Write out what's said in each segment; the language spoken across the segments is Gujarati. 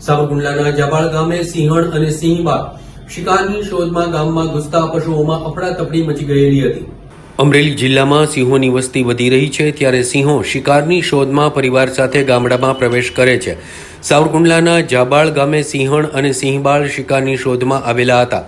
સાવરકુંડલાના જાબાળ ગામે સિંહણ અને સિંહબાળ શિકારની શોધમાં ગામમાં ઘૂસતા પશુઓમાં અફડાતફડી મચી ગયેલી હતી. અમરેલી જિલ્લામાં સિંહોની વસ્તી વધી રહી છે ત્યારે સિંહો શિકારની શોધમાં પરિવાર સાથે ગામડામાં પ્રવેશ કરે છે. સાવરકુંડલાના જાબાળ ગામે સિંહણ અને સિંહબાળ શિકારની શોધમાં આવેલા હતા.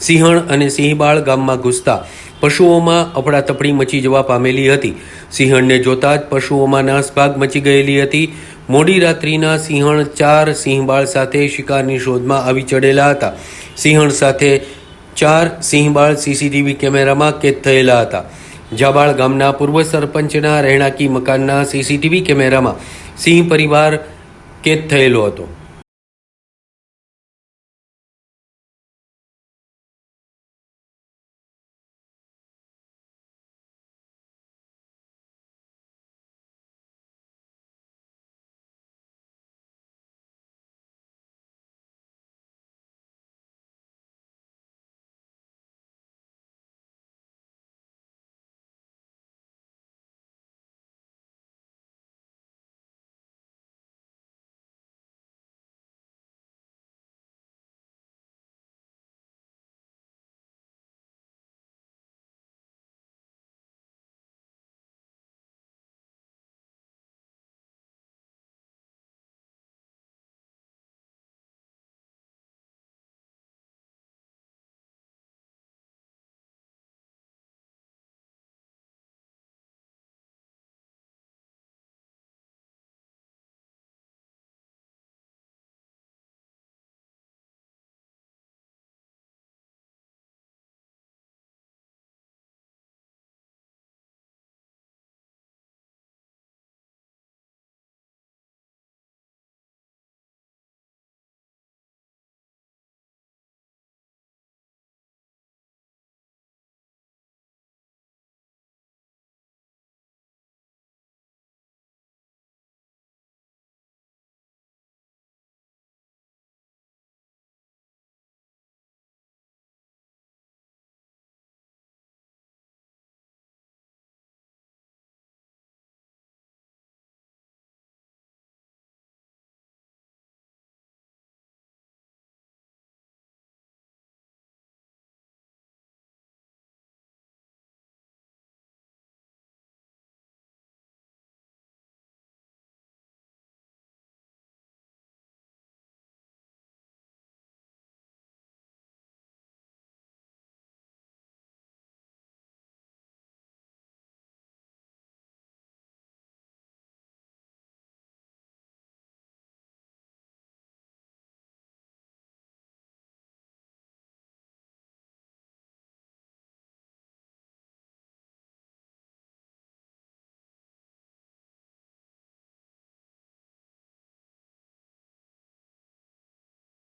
સિંહણ અને સિંહબાળ ગામમાં ઘૂસતા પશુઓમાં અફડાતફડી મચી જવા પામેલી હતી. સિંહણને જોતા જ પશુઓમાં નાસભાગ મચી ગયેલી હતી. મોડી રાત્રિના સિંહણ ચાર સિંહબાળ સાથે શિકારની શોધમાં આવી ચડેલા હતા. સિંહણ સાથે ચાર સિંહબાળ સીસીટીવી કેમેરામાં કેદ થયેલા હતા. જાબાળ ગામના પૂર્વ સરપંચના રહેણાંકી મકાનના સીસીટીવી કેમેરામાં સિંહ પરિવાર કેદ થયેલો હતો.